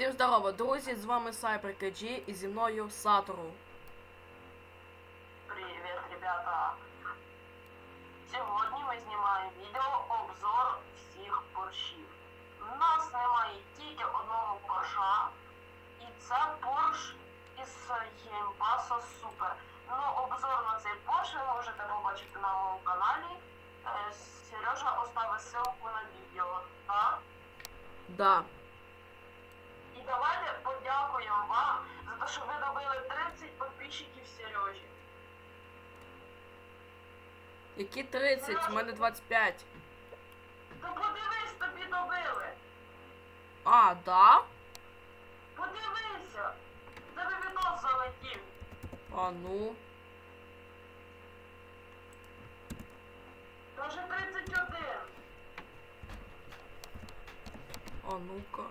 Всім здорово, друзі! З вами CyberKG і зі мною Сатору. Привіт, ребята! Сьогодні ми знімаємо відео обзор всіх борщів. У нас немає тільки одного борща, і це борщ із геймпаса Супер. Ну, обзор на цей борщ ви можете побачити на моєму каналі. Е, Сережа оставить ссылку на відео, так? Да. І давайте подякуємо вам за те, що ви добили 30 підписчиків Сережі. Які 30? У мене 25. Ну подивись, тобі добили. А, да? Подивися. Тебе відос залетів. А ну. Даже 31. А ну-ка.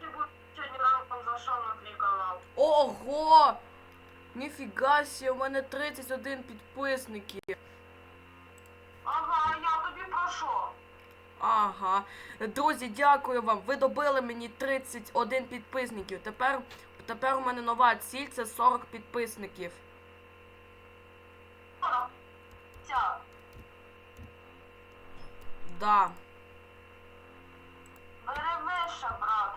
Ти будь сьогодні ранком зайшов на твій канал. Ого! Ніфіга сі, у мене 31 підписники. Ага, я тобі про що? Ага. Друзі, дякую вам. Ви добили мені 31 підписників. Тепер, тепер у мене нова ціль це 40 підписників. Ця. Да. Вище, брат.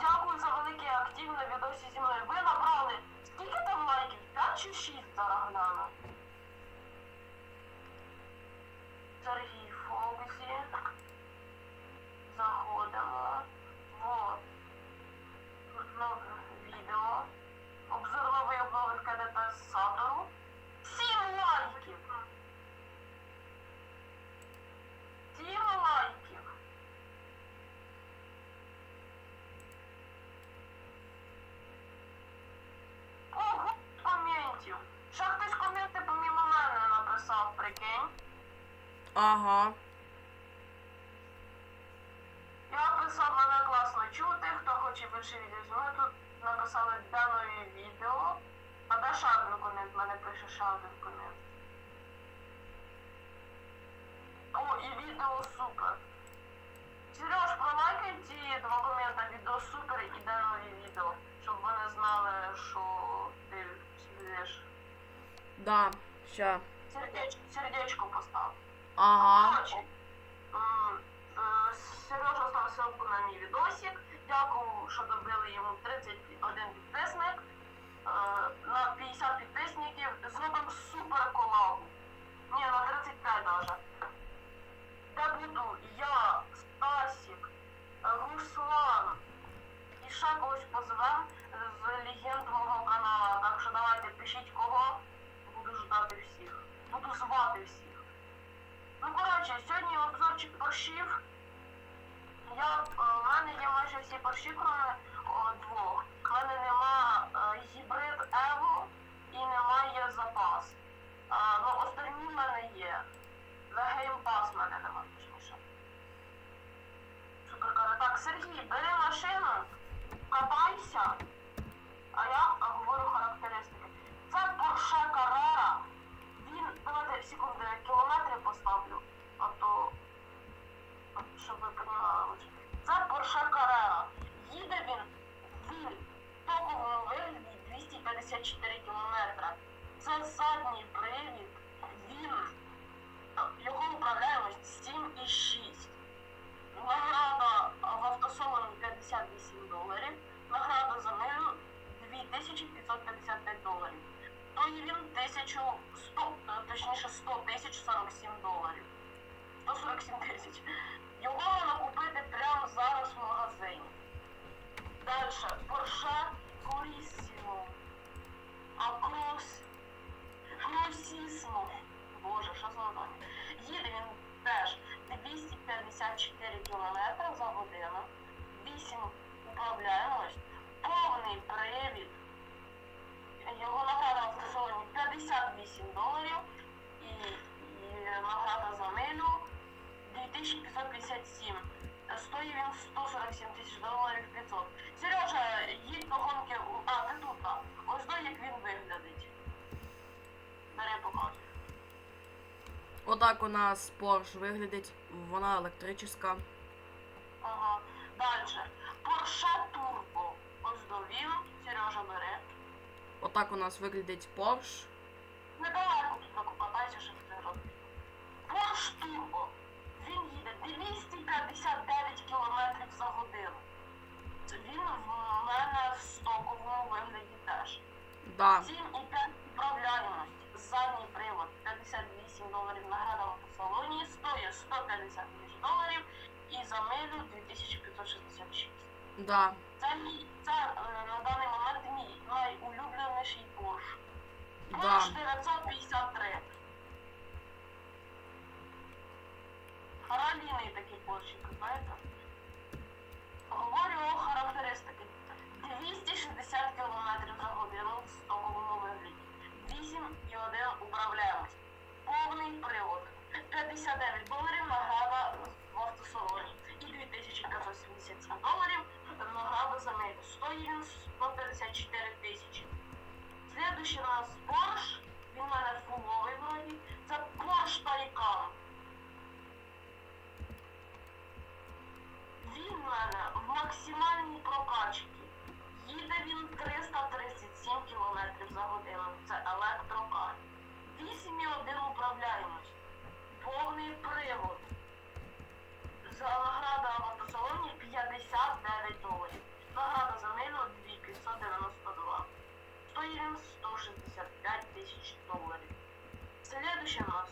Дякую за великий актив на відосі зі мною. Ви набрали скільки там лайків? 5 чи 6 зараз гляну? Сергій Фоксі. Заходимо. Вот. Тут нове відео. Обзор нової обнови КДТ Сатору. Ага. Я писав, мене класно чути, хто хоче більше відео зі мною. Тут написали данові відео. А де один комент? Мене пише один комент. О, і відео супер. Сереж, пролайкай ці два комента відео супер і данові відео, щоб вони знали, що ти слідиш. Да. Ща. Сердечко, сердечко постав. Ага. Е, Сережа став ссылку на мій відосик. Дякую, що добили йому 31 підписник. Е, На 50 підписників зробимо супер колабу. Ні, на 35 даже. Де буду я, Стасік, Руслан і ще когось позовем з легенд мого каналу. Так що давайте пишіть кого. Буду ждати всіх. Буду звати всіх. Ну, коротше, сьогодні обзорчик борщів. Я, е, в мене є майже всі борщі, кроме двох. В мене нема е, гібрид Ево і немає запас. А, ну, остальні в мене є. За геймпас в мене нема, точніше. Супер. Так, Сергій, бери машину, катайся. А я секунду, я кілометри поставлю, а то, щоб ви лучше. Це Porsche Carrera. Їде він в топовому вигляді 254 кілометри. 157. Е, Стоїть він 147 тисяч доларів 500. Сережа, їдь до гонки. А, ти тут, так. Ось до як він виглядить. Бери показуй. Отак у нас Porsche виглядить. Вона електрична. Ага. Дальше. Porsche Turbo. Ось до він. Сережа бере. Отак у нас виглядить Porsche. Недалеко тут покатайся, щоб ти робив. Porsche Turbo. Він їде 259 км за годину. Він в мене в стоковому вигляді теж. Да. 7,5 управляємость. Задній привод 58 доларів награда в автосалоні, стоїть 150 тисяч доларів і за милю 2566. Да. Це мій, це е, на даний момент мій найулюбленіший Porsche. Да. Porsche 953. Ралійний такий Porsche, знаєте? Говорю о характеристики. 260 км за годину в стоковому вигляді. 8,1 управляємость. Повний привод. 59 доларів награда в автосалоні. І 2577 доларів награда за милю. Стоїть він 154 тисячі. Слідуючий у нас Porsche. Він у мене фуловий вроді. Це Porsche Taycan. Він в мене в максимальній прокачці. Їде він 337 км за годину. Це електрокар. 8,1 управляємость. Повний привод. За награда в автосалоні 59 доларів. Награда за милю 2592. Стоїть він 165 тисяч доларів. Слідуючий у нас.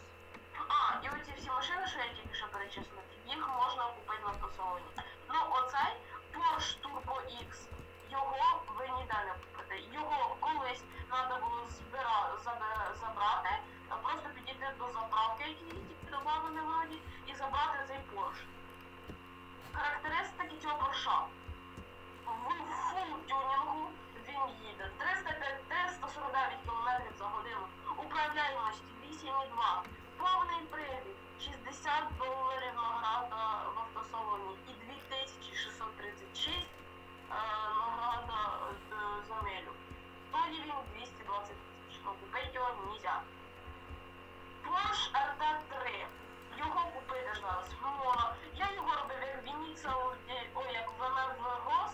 А, і оці всі машини, що я тільки що перечислив, їх можна купити в автосалоні. Ну, оцей Porsche Turbo X, його ви ніде не купите. Його колись треба було збира, забрати, просто підійти до заправки, які тільки додали вроді, і забрати цей Porsche. Характеристики цього Porsche. В фул тюнінгу він їде 305 349 км за годину. Управляємості 8,2. Повний привід 60 доларів награда в як Вініца, ой, як ВМВ Гос.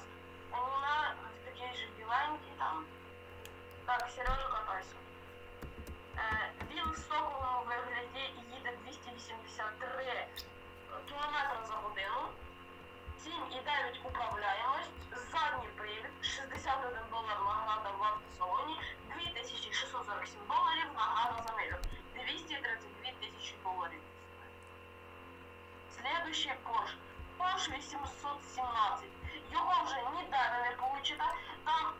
Вона такий же біленький там. Так, Сережа катайся. Е, він в стоковому вигляді їде 283 км за годину. 7,9 управляємость, задній привід, 61 долар награда в автосалоні, 2647 доларів награда за милю, 232 тисячі доларів. Следующий Porsche 817. Його вже ніде не получите. Там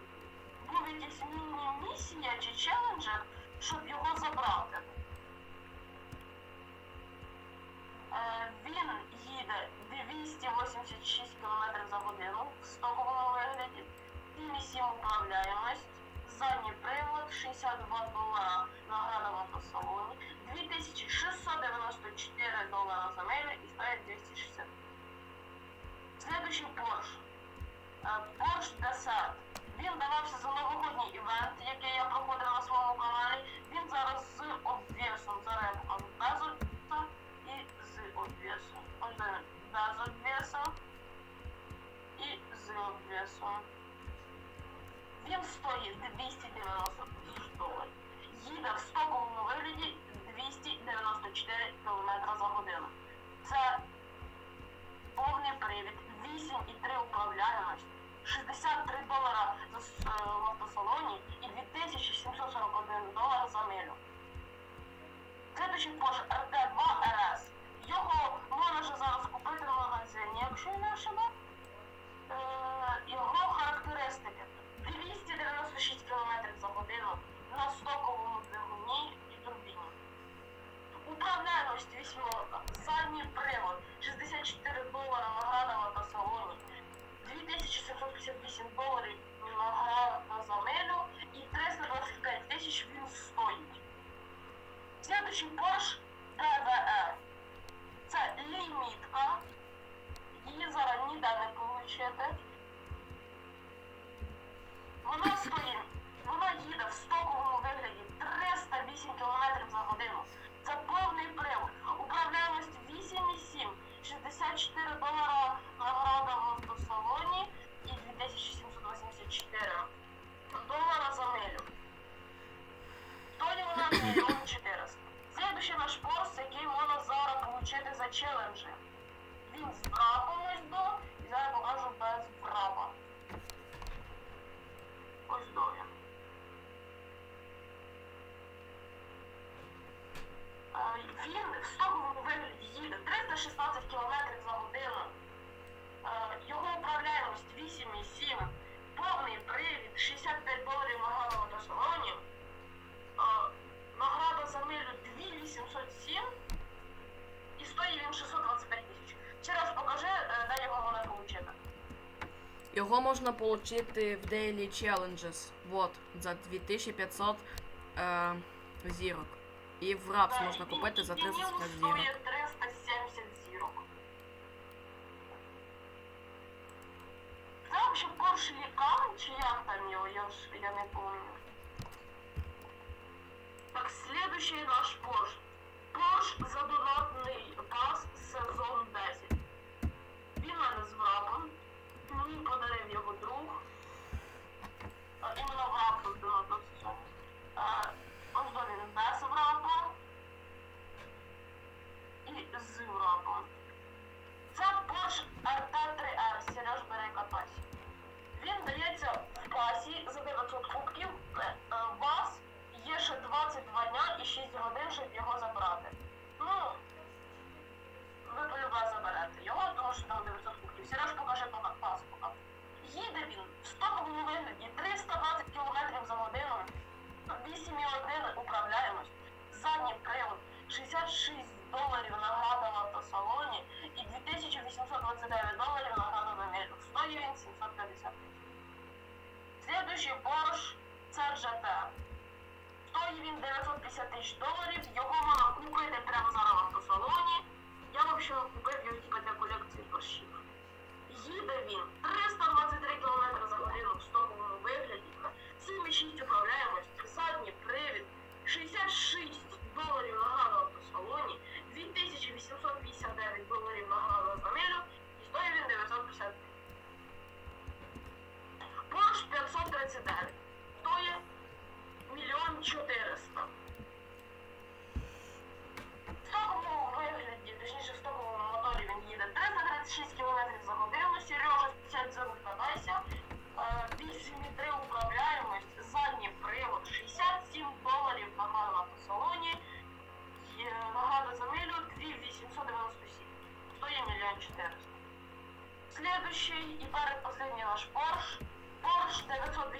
був якийсь міні-місія чи челенджер, щоб його забрати. Е, Він їде 286 км за годину в стоковому вигляді, 7,7 управляємость, задній привод, 62 долара награда в автосалоні, 2694 долара за милю і стоїть 260. Следующий Porsche. Е, Porsche Desert. Він давався за новогодній івент, який я проходив на своєму каналі. Він зараз з обвісом, я покажу без і з обвісом. Він, без обвіса і з обвісом. Він стоїть 290 доларів. Їде в стоковому вигляді 294 км за годину. Це повний привід, 8,3 управляємость, 63 долара е, в автосалоні і 2741 долар за милю. Следующий Porsche RT2 RS. Його можна вже зараз купити в магазині, якщо не Його характеристики 296 км за годину на стоковому Травневич 8 лота, задній привод, 64 долара на градова та салоні, 2758 доларів на грана за милю і 325 тисяч він стоїть. Слідуючий Porsche DVR. Е. Це лімітка. Її зараз ніде не получити. Вона стоїть, вона їде в стоковому вигляді 308 км. 64 доллара награда в автосалоне и 2784 доллара за милю. Долі у нас мільйон 400. Следующий наш пост, який можна зараз отримати за челенджі. Він з браком ось до, і зараз покажу без брака. Ось до він. А, 16 км за годину. Його управляємость 8,7, повний привід, 65 доларів награда до автосалоні, награда за милю 2807 і стоїть він 625 тисяч. Ще раз покажи, де його можна отримати. Його можна отримати в Daily Challenges. Вот, за 2500 э, зірок. І в рапс можна купити за 35 зірок. тисяч доларів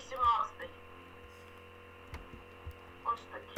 18. Ось таке.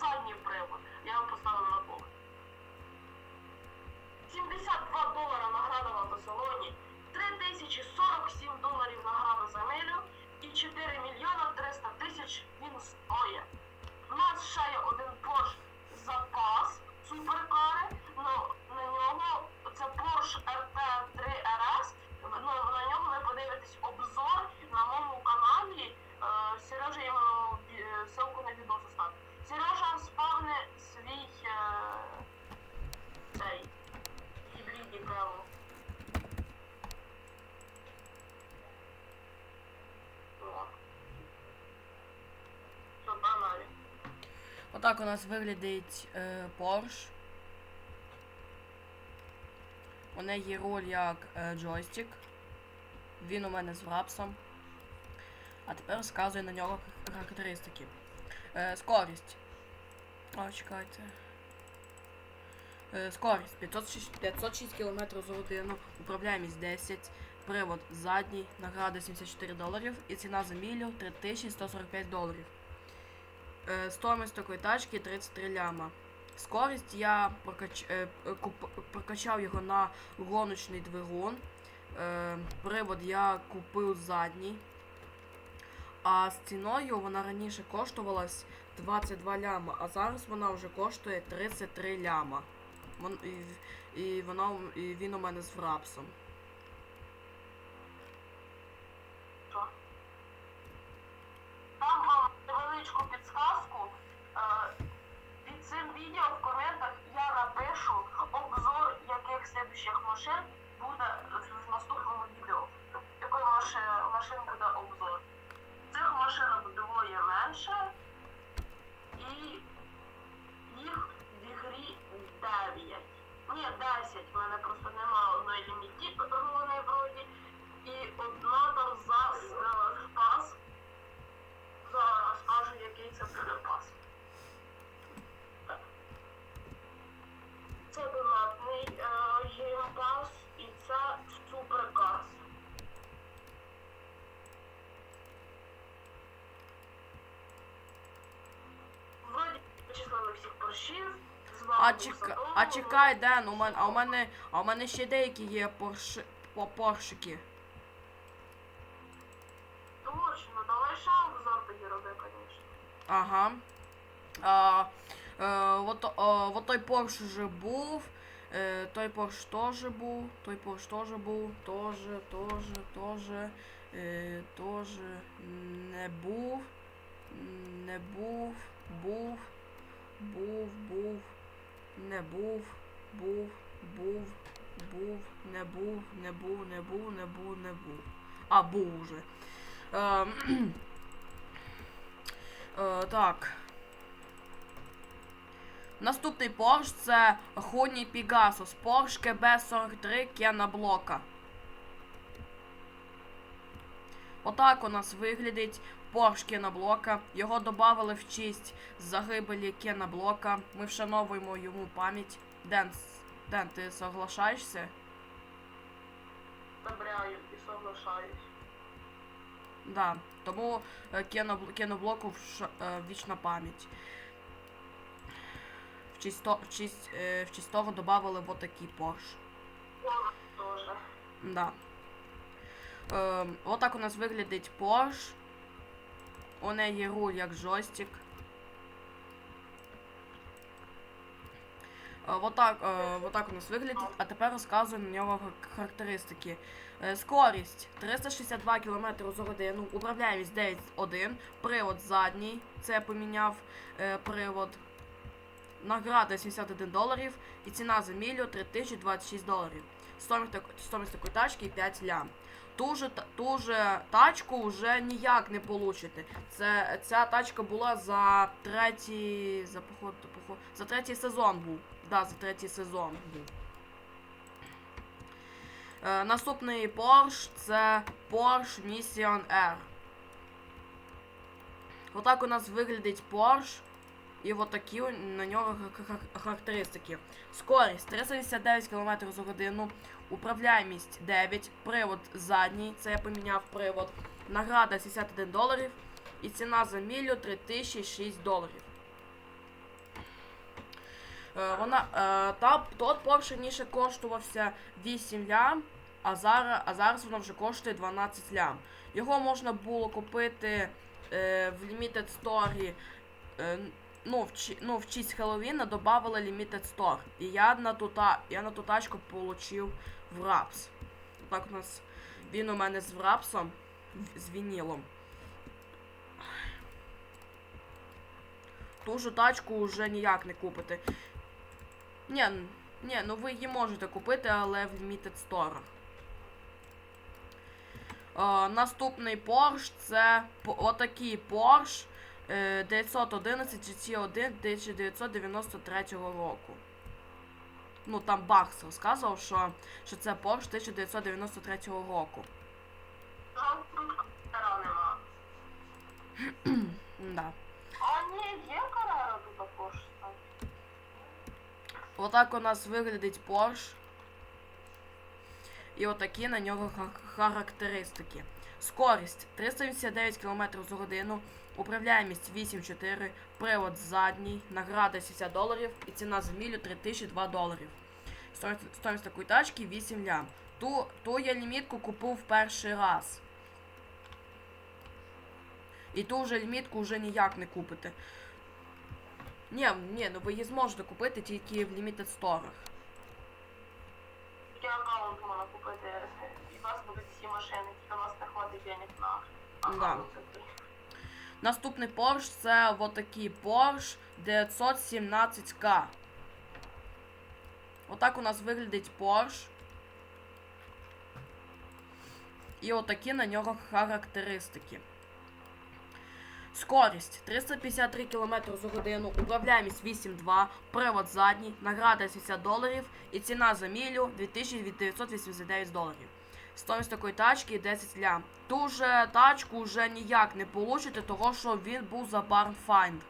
універсальний привод. Я вам поставила на поле. 72 долара награда в автосалоні, 3047 доларів награда за милю і 4 мільйона 300 тисяч він стоїть. У нас ще є один Porsche Отак у нас виглядить е, Porsche. У неї є руль як е, джойстик. Він у мене з врапсом. А тепер розказую на нього характеристики. Е, скорість. О, чекайте. Е, скорість 506, 506 км за годину, управляємість 10, привод задній, награда 74 доларів і ціна за мілю 3145 доларів. Е, стоимость такої тачки 33 ляма. Скорість я прокач... е, прокачав його на гоночний двигун. Е, привод я купив задній. А з ціною вона раніше коштувалась 22 ляма, а зараз вона вже коштує 33 ляма. І, вона, і він у мене з фрапсом. Дам А, чека... А чекай, Ден, у мене, а у мене, а у мене ще деякі є порши... по поршики. Точно, давай ще обзор тоді роби, звісно. Ага. А, е, от, е, от той Порш вже був. Е, той Порш теж був. Той Порш теж був. Теж, теж, теж. Е, теж не був. Не був. Був. Був, був. Не був. Був. Був. Був. Не був. Не був, не був, не був, не був. А, був уже. Ем, Е, так. Наступний Porsche це Хуні Pegasus. Porsche KB43 Кена Блока. Отак у нас виглядить Porsche Кена Блока. Його додали в честь загибелі Кена Блока. Ми вшановуємо йому пам'ять. Ден, Ден, ти соглашаєшся? Добряю і соглашаюсь. Да. Тому е, Кено, Кено Блоку вш, е, вічна пам'ять. В честь, в честь, е, в честь того додали вот такий. Вона теж. Да. Е, отак у нас виглядить Porsche. У неї руль як джойстик. Е, Отак, е, отак у нас виглядить, а тепер розказую на нього характеристики. Е, Скорість 362 км за годину, управляємість 9.1, привод задній, це поміняв е, привод. Награда 71 доларів і ціна за мілю 3026 доларів. Стоїмость, такої тачки 5 лям. Ту же, ту же тачку вже ніяк не получите. Це, ця тачка була за третій. За поход, поход, за третій сезон був. Да, за третій сезон був. Е, наступний Porsche це Porsche Mission R. Отак у нас виглядить Porsche. І от такі на нього ха- ха- характеристики. Скорість 389 км за годину, управляємість 9, привод задній, це я поміняв привод. Награда 71 доларів і ціна за мілю 3006 доларів. Е, вона, е, та, тот Porsche раніше коштувався 8 лям, а зараз, а зараз воно вже коштує 12 лям. Його можна було купити е, в Limited Store. Е, ну, в, ну, в честь Хеллоуіна додавали Limited Store. І я на ту, я на ту тачку получив в рапс. Так у нас він у мене з врапсом, з вінілом. Ту ж тачку вже ніяк не купите. Ні, ні, ну ви її можете купити, але в Limited Store. Е, наступний Porsche це отакий Porsche е, 911 GT1 1993 року. Ну, там Бакс розказував, що, що це Porsche 1993 року. Да. А ні, є Карера тут так. Отак у нас виглядить Porsche. І отакі на нього ха- характеристики. Скорість 389 км за годину, управляємість 8.4, привод задній, награда 70 доларів і ціна за мілю 3002 доларів. Стоїть- такої тачки 8 лям. Ту, ту я лімітку купив перший раз. І ту вже лімітку вже ніяк не купите. Ні, ні, ну ви її зможете купити тільки в Limited Store. Тільки аккаунт можна купити. І у вас будуть всі машини, тільки у вас не хватить денег на аккаунт. такий. Наступний Porsche це отакий Porsche 917К. Отак у нас виглядить Porsche. І отакі на нього характеристики. Скорість 353 км за годину, управляємість 8.2, привод задній, награда 60 доларів і ціна за мілю 2989 доларів. Стоїмость такої тачки 10 лям. Ту же тачку вже ніяк не получите, того що він був за Find.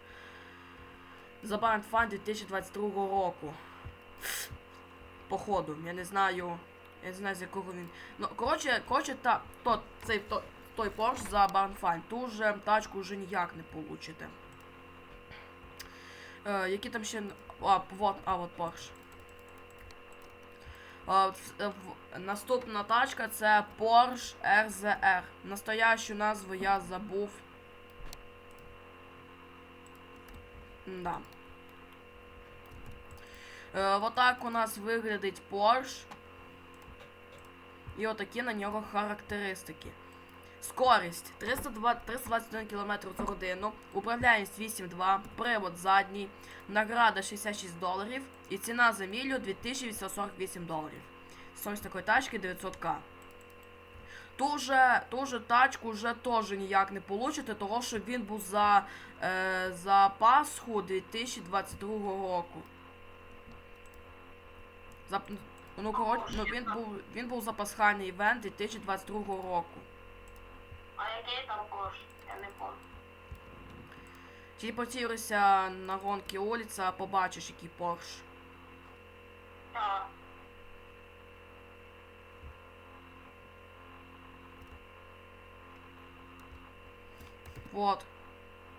За Find 2022 року. Походу, я не знаю. Я не знаю з якого він. Ну, коротше, коротше, та, то, цей, то, той Porsche за Find. Ту же тачку вже ніяк не получите. Е, які там ще. А, вот, а, от Porsche. Е, в- Наступна тачка це Porsche RZR. Настоящу назву я забув. Да. Е, отак у нас виглядить Porsche. І отакі на нього характеристики. Скорість 321 км за годину, управляємість 8.2, привод задній, награда 66 доларів і ціна за мілю 2848 доларів. Стоїмость такої тачки 900к. Ту же, ту же тачку вже теж ніяк не получите, того що він був за, е, за Пасху 2022 року. За, ну, коротше, ну, він, був, він був за пасхальний івент 2022 року. А який там кош? Я не пам'ятаю. Телепортируйся на гонки улиця, побачиш, який Порш. Так. Вот.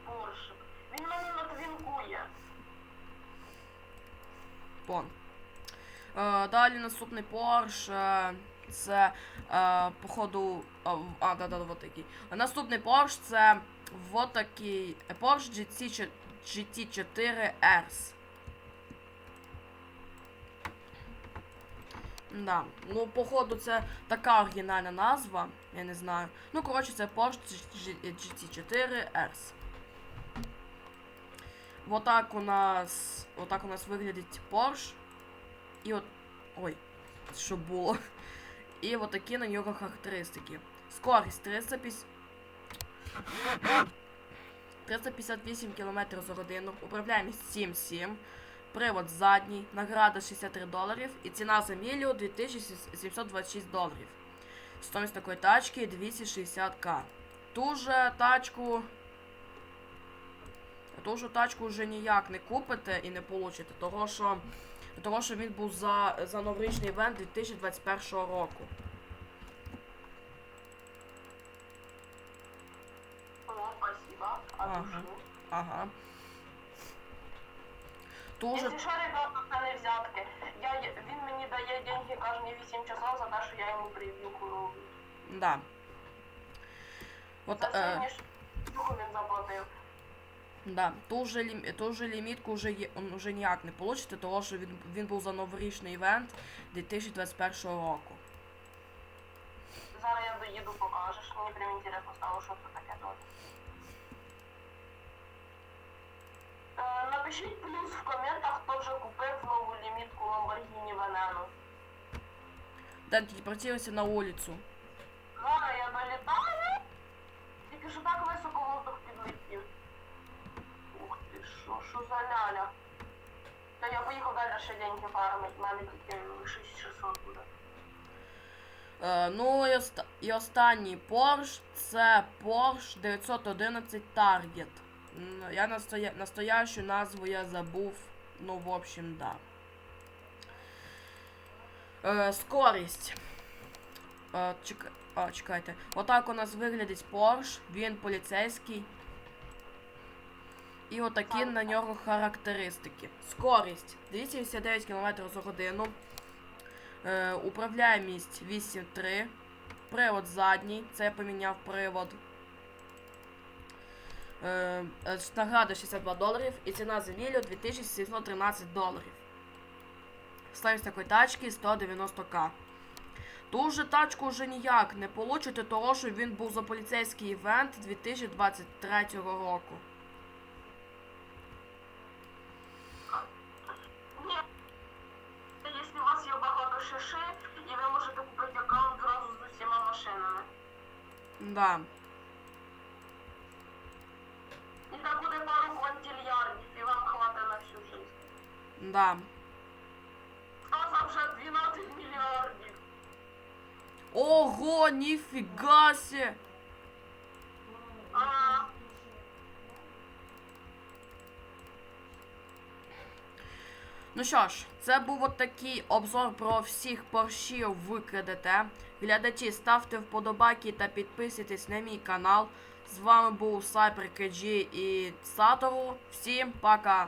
Порш. Він мене надвінкує. Вон. Е, далі наступний Porsche. е, Це е, походу. А, да, да, вот такий. Наступний Porsche це вот такий Porsche GT, GT4 RS. Да. Ну, походу, це така оригінальна назва. Я не знаю. Ну, коротше, це Porsche GT4 RS. Вот так у нас. Вот так у нас виглядить Porsche. І от. Ой, що було. І от такі на нього характеристики. Скорість 350... 358 км за годину, управляємість 7-7, привод задній, награда 63 доларів і ціна за мілю 2726 доларів. Стоїмость такої тачки 260к. Ту же тачку. Ту же тачку вже ніяк не купите і не получите, того що, того, що він був за, за новорічний івент 2021 року. О, спасибо. А Ага. Ага. Ту же. Якщо що, ребята, це не взятки. Я, він мені дає деньги кожні 8 часов за те, що я йому прев'юху роблю. Да. От, За е, сьогодні прев'юху він заплатив. Да, ту же, ту же лімітку вже, є- м, вже ніяк не получите, того що він, він був за новорічний івент 2021 року. Зараз я доїду, покажеш. Мені прям інтересно стало, що це таке тут. Е, Напишіть плюс в коментах, хто вже купив нову лімітку Lamborghini Veneno. Да, телепортируйся на вулицю. Зараз я долітаю. Тільки що так високо воздух підлетів. Ляля. Та я поїхав далі ще деньги фармить, в мене тільки 6600 буде. Е, ну і, оста- і останній Porsche це Porsche 911 Target. Я настоя... настоящу назву я забув. Ну, в общем, да. Е, скорість. Е, чек... а, чекайте. Отак у нас виглядить Porsche. Він поліцейський. І отакі на нього характеристики. Скорість 289 км за годину. Е, управляємість 8.3. Привод задній. Це я поміняв привод. Е, е, награда 62 доларів і ціна за мілю 2713 доларів. Стоїть такої тачки 190к. Ту вже тачку вже ніяк не получите, того що він був за поліцейський івент 2023 року. Да. І так буде пару квантильярдів, і вам хватить на всю життя. Да. Стаса вже 12 мільярдів. Ого, ніфіга сі! Ну що ж, це був от такий обзор про всіх поршів в КДТ. Глядачі, ставте вподобайки та підписуйтесь на мій канал. З вами був Сайпер КГ і Сатору. Всім пока!